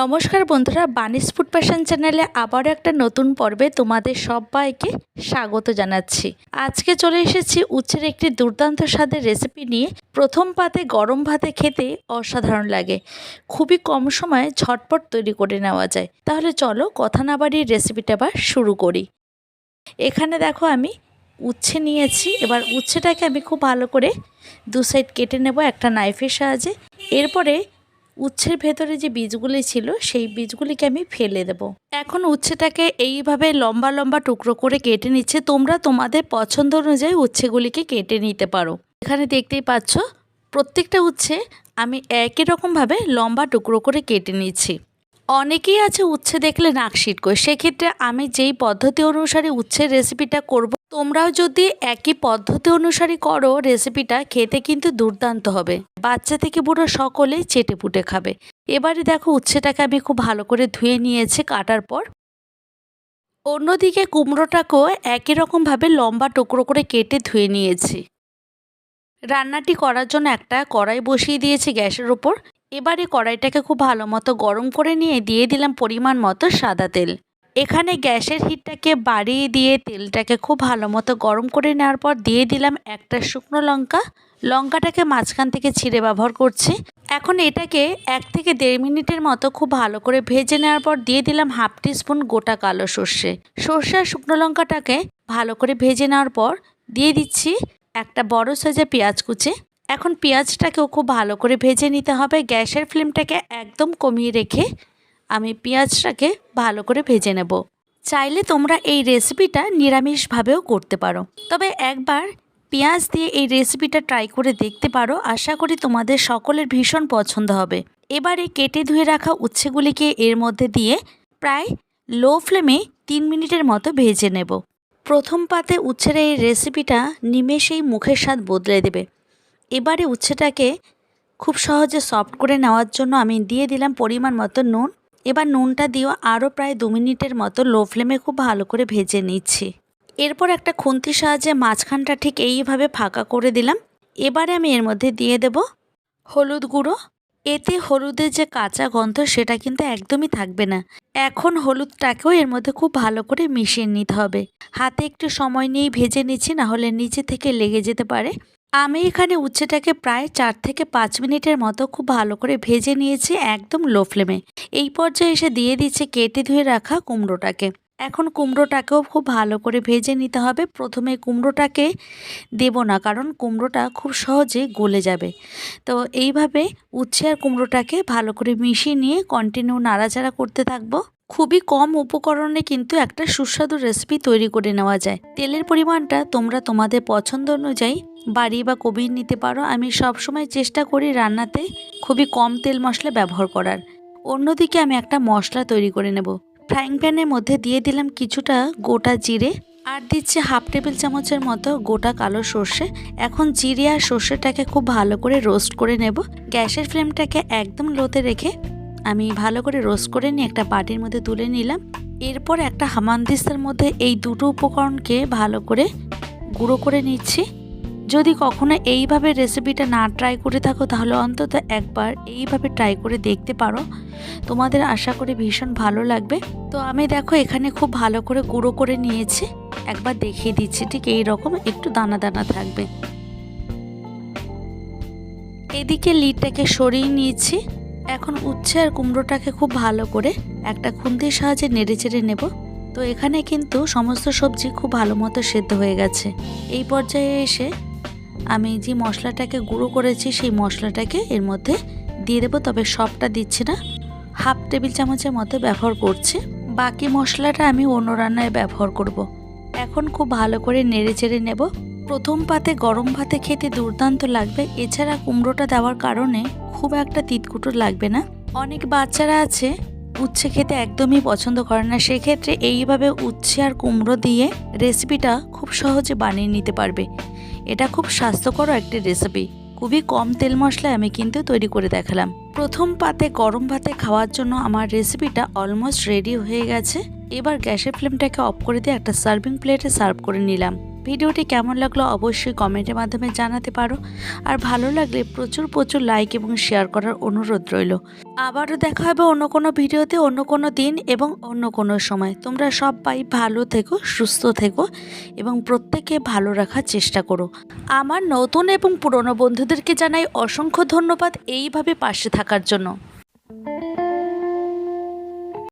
নমস্কার বন্ধুরা বানিস food passion চ্যানেলে আবারও একটা নতুন পর্বে তোমাদের সবাইকে স্বাগত জানাচ্ছি। আজকে চলে এসেছি উচ্ছের একটি দুর্দান্ত স্বাদের রেসিপি নিয়ে। প্রথম পাতে গরম ভাতে খেতে অসাধারণ লাগে। খুবই কম সময়ে ঝটপট তৈরি করে নেওয়া যায়। তাহলে চলো কথা না বাড়িয়ে রেসিপিটা আবার শুরু করি। এখানে দেখো আমি উচ্ছে নিয়েছি। এবার উচ্ছেটাকে আমি খুব ভালো করে দু সাইড কেটে নেব, একটা নাইফের সাহায্যে। এরপরে উচ্ছের ভেতরে যে বীজগুলি ছিল, সেই বীজগুলিকে আমি ফেলে দেব। এখন উচ্ছেটাকে এইভাবে লম্বা লম্বা টুকরো করে কেটে নিচ্ছে। তোমরা তোমাদের পছন্দ অনুযায়ী উচ্ছেগুলিকে কেটে নিতে পারো। এখানে দেখতেই পাচ্ছ, প্রত্যেকটা উচ্ছে আমি একই রকমভাবে লম্বা টুকরো করে কেটে নিচ্ছি। অনেকেই আছে উচ্ছে দেখলে নাক করে সেক্ষেত্রে আমি যেই পদ্ধতি অনুসারে উচ্ছের রেসিপিটা করব তোমরাও যদি একই পদ্ধতি অনুসারে করো রেসিপিটা খেতে কিন্তু দুর্দান্ত হবে। বাচ্চা থেকে বুড়ো সকলেই চেটে পুটে খাবে। এবারে দেখো উচ্ছেটাকে আমি খুব ভালো করে ধুয়ে নিয়েছি কাটার পর। অন্যদিকে কুমড়োটাকেও একই রকমভাবে লম্বা টুকরো করে কেটে ধুয়ে নিয়েছি। রান্নাটি করার জন্য একটা কড়াই বসিয়ে দিয়েছি গ্যাসের ওপর এবারে কড়াইটাকে খুব ভালো মতো গরম করে নিয়ে দিয়ে দিলাম পরিমাণ মতো সাদা তেল। এখানে গ্যাসের হিটটাকে বাড়িয়ে দিয়ে তেলটাকে খুব ভালো মতো গরম করে নেওয়ার পর দিয়ে দিলাম একটা শুকনো লঙ্কা। লঙ্কাটাকে মাঝখান থেকে ছিঁড়ে ব্যবহার করছি। এখন এটাকে এক থেকে দেড় মিনিটের মতো খুব ভালো করে ভেজে নেওয়ার পর দিয়ে দিলাম হাফ টিস্পুন গোটা কালো সর্ষে। সর্ষে আর শুকনো লঙ্কাটাকে ভালো করে ভেজে নেওয়ার পর দিয়ে দিচ্ছি একটা বড় সাইজের পেঁয়াজ কুচি। এখন পেঁয়াজটাকেও খুব ভালো করে ভেজে নিতে হবে। গ্যাসের ফ্লেমটাকে একদম কমিয়ে রেখে আমি পেঁয়াজটাকে ভালো করে ভেজে নেব। চাইলে তোমরা এই রেসিপিটা নিরামিষভাবেও করতে পারো। তবে একবার পেঁয়াজ দিয়ে এই রেসিপিটা ট্রাই করে দেখতে পারো। আশা করি তোমাদের সকলের ভীষণ পছন্দ হবে। এবারে কেটে ধুয়ে রাখা উচ্ছেগুলিকে এর মধ্যে দিয়ে প্রায় লো ফ্লেমে তিন মিনিটের মতো ভেজে নেব। প্রথম পাতে উচ্ছের এই রেসিপিটা নিমেষেই মুখের স্বাদ বদলে দেবে। এবারে উচ্ছেটাকে খুব সহজে সফট করে নেওয়ার জন্য আমি দিয়ে দিলাম পরিমাণ মতো নুন। এবার নুনটা দিয়েও আরও প্রায় দু মিনিটের মতো লো ফ্লেমে খুব ভালো করে ভেজে নিচ্ছি। এরপর একটা খুন্তির সাহায্যে মাঝখানটা ঠিক এইভাবে ফাঁকা করে দিলাম। এবারে আমি এর মধ্যে দিয়ে দেব হলুদ গুঁড়ো। এতে হলুদের যে কাঁচা গন্ধ সেটা কিন্তু একদমই থাকবে না। এখন হলুদটাকেও এর মধ্যে খুব ভালো করে মিশিয়ে নিতে হবে। হাতে একটু সময় নিয়েই ভেজে নিচ্ছি না হলে নিচে থেকে লেগে যেতে পারে। আমি এখানে উচ্ছেটাকে প্রায় চার থেকে পাঁচ মিনিটের মতো খুব ভালো করে ভেজে নিয়েছি একদম লো ফ্লেমে। এই পর্যায়ে এসে দিয়ে দিচ্ছে কেটে ধুয়ে রাখা কুমড়োটাকে। এখন কুমড়োটাকেও খুব ভালো করে ভেজে নিতে হবে। প্রথমে কুমড়োটাকে দেব না, কারণ কুমড়োটা খুব সহজে গলে যাবে। তো এইভাবে উচ্ছে আর কুমড়োটাকে ভালো করে মিশিয়ে নিয়ে কন্টিনিউ নাড়াচাড়া করতে থাকব। খুবই কম উপকরণে কিন্তু একটা সুস্বাদু রেসিপি তৈরি করে নেওয়া যায়। তেলের পরিমাণটা তোমরা তোমাদের পছন্দ অনুযায়ী বাড়ি বা কবির নিতে পারো। আমি সবসময় চেষ্টা করি রান্নাতে খুবই কম তেল মশলা ব্যবহার করার। অন্যদিকে আমি একটা মশলা তৈরি করে নেব। ফ্রাইং প্যানের মধ্যে দিয়ে দিলাম কিছুটা গোটা জিরে আর দিচ্ছে হাফ টেবিল চামচের মতো গোটা কালো সর্ষে। এখন জিরে আর সর্ষেটাকে খুব ভালো করে রোস্ট করে নেব। গ্যাসের ফ্লেমটাকে একদম লোতে রেখে আমি ভালো করে রোস্ট করে নিয়ে একটা বাটির মধ্যে তুলে নিলাম। এরপর একটা হামানদিস্তার মধ্যে এই দুটো উপকরণকে ভালো করে গুঁড়ো করে নিচ্ছি। যদি কখনো এইভাবে রেসিপিটা না ট্রাই করে থাকো, তাহলে অন্তত একবার এইভাবে ট্রাই করে দেখতে পারো। তোমাদের আশা করি ভীষণ ভালো লাগবে। তো আমি দেখো এখানে খুব ভালো করে গুঁড়ো করে নিয়েছি। একবার দেখিয়ে দিচ্ছি, ঠিক এই রকম একটু দানা দানা থাকবে। এদিকে লিডটাকে সরিয়ে নিয়েছি। এখন উচ্ছে আর কুমড়োটাকে খুব ভালো করে একটা খুন্তির সাহায্যে নেড়ে চেড়ে নেব। তো এখানে কিন্তু সমস্ত সবজি খুব ভালো মতো সেদ্ধ হয়ে গেছে। এই পর্যায়ে এসে আমি যে মশলাটাকে গুঁড়ো করেছি, সেই মশলাটাকে এর মধ্যে দিয়ে দেবো। তবে সবটা দিচ্ছি না। হাফ টেবিল চামচের মতো ব্যবহার করছি। বাকি মশলাটা আমি অন্য রান্নায় ব্যবহার করব। এখন খুব ভালো করে নেড়ে চেড়ে নেব। প্রথম পাতে গরম ভাতে খেতে দুর্দান্ত লাগবে। এছাড়া কুমড়োটা দেওয়ার কারণে খুব একটা তিতকুটো লাগবে না। অনেক বাচ্চারা আছে, উচ্ছে খেতে একদমই পছন্দ করে না। সেক্ষেত্রে এইভাবে উচ্ছে আর কুমড়ো দিয়ে রেসিপিটা খুব সহজে বানিয়ে নিতে পারবে। এটা খুব স্বাস্থ্যকর একটি রেসিপি। খুবই কম তেল মশলায় আমি কিন্তু তৈরি করে দেখালাম। প্রথম পাতে গরম ভাতে খাওয়ার জন্য আমার রেসিপিটা অলমোস্ট রেডি হয়ে গেছে। এবার গ্যাসের ফ্লেমটাকে অফ করে দিয়ে একটা সার্ভিং প্লেটে সার্ভ করে নিলাম। ভিডিওটি কেমন লাগল অবশ্যই কমেন্টের মাধ্যমে জানাতে পারো। আর ভালো লাগলে প্রচুর প্রচুর লাইক এবং শেয়ার করার অনুরোধ রইল। আবারও দেখা হবে অন্য কোনো ভিডিওতে অন্য কোনো দিন এবং অন্য কোনো সময়। তোমরা সবাই ভালো থেকো, সুস্থ থেকো এবং প্রত্যেকে ভালো রাখার চেষ্টা করো। আমার নতুন এবং পুরনো বন্ধুদেরকে জানাই অসংখ্য ধন্যবাদ এইভাবে পাশে থাকার জন্য।